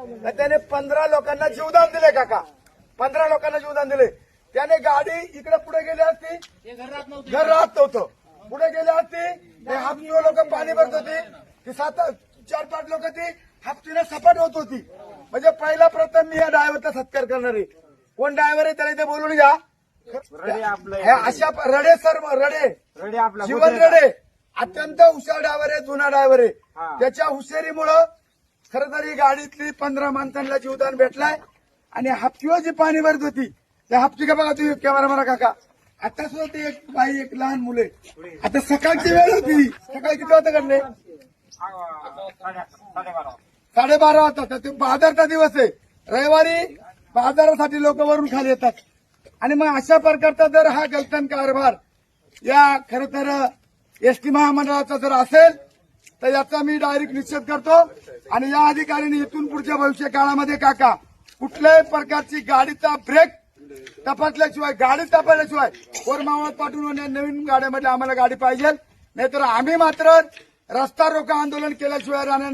तर त्याने पंधरा लोकांना जीवदान दिले काका. पंधरा लोकांना जीवदान दिले. त्याने गाडी इकडे पुढे गेली असती. घर राहत नव्हतं. पुढे गेली असती. ते हापटीवर लोक पाणी भरत होती. ती सात चार पाच लोक ती हापटीला सपाट होत होती. म्हणजे पहिला प्रथम मी या ड्रायव्हरचा सत्कार करणार. आहे कोण ड्रायव्हर आहे त्याला इथे बोलून घ्या. हे अशा रडे सर रडे. रेडी आपला. जीवन रडे. अत्यंत हुशार ड्रायव्हर आहे जुना ड्रायव्हर आहे. हा. त्याच्या हुशारीमुळं खरं तर ही गाडीतली पंधरा माणसांना जीवदान भेटलाय. आणि हापटीवर जी पाणी भरत होती त्या हप्ती का बघा तुम्ही कॅमेरा मारा काका. आता सुद्धा ते एक बाई एक लहान मुले आता सकाळची वेळ होती. सकाळी किती वाजता घडले? साडेबारा वाजता. तर ते बाजारचा दिवस आहे. रविवारी बाजारासाठी लोक वरून खाली येतात. आणि मग अशा प्रकारचा जर हा गलतन कारभार या खर तर एसटी महामंडळाचा जर असेल तर याचा मी डायरेक्ट निषेध करतो. आणि या अधिकाऱ्यांनी इथून पुढच्या भविष्य काळामध्ये काका कुठल्याही प्रकारची गाडीचा ब्रेक तपासल्याशिवाय गाडी तपासल्याशिवाय कोरमावळात पाठवून नवीन गाड्यामध्ये आम्हाला गाडी पाहिजे. नाहीतर आम्ही मात्र रस्ता रोका आंदोलन केल्याशिवाय राहणार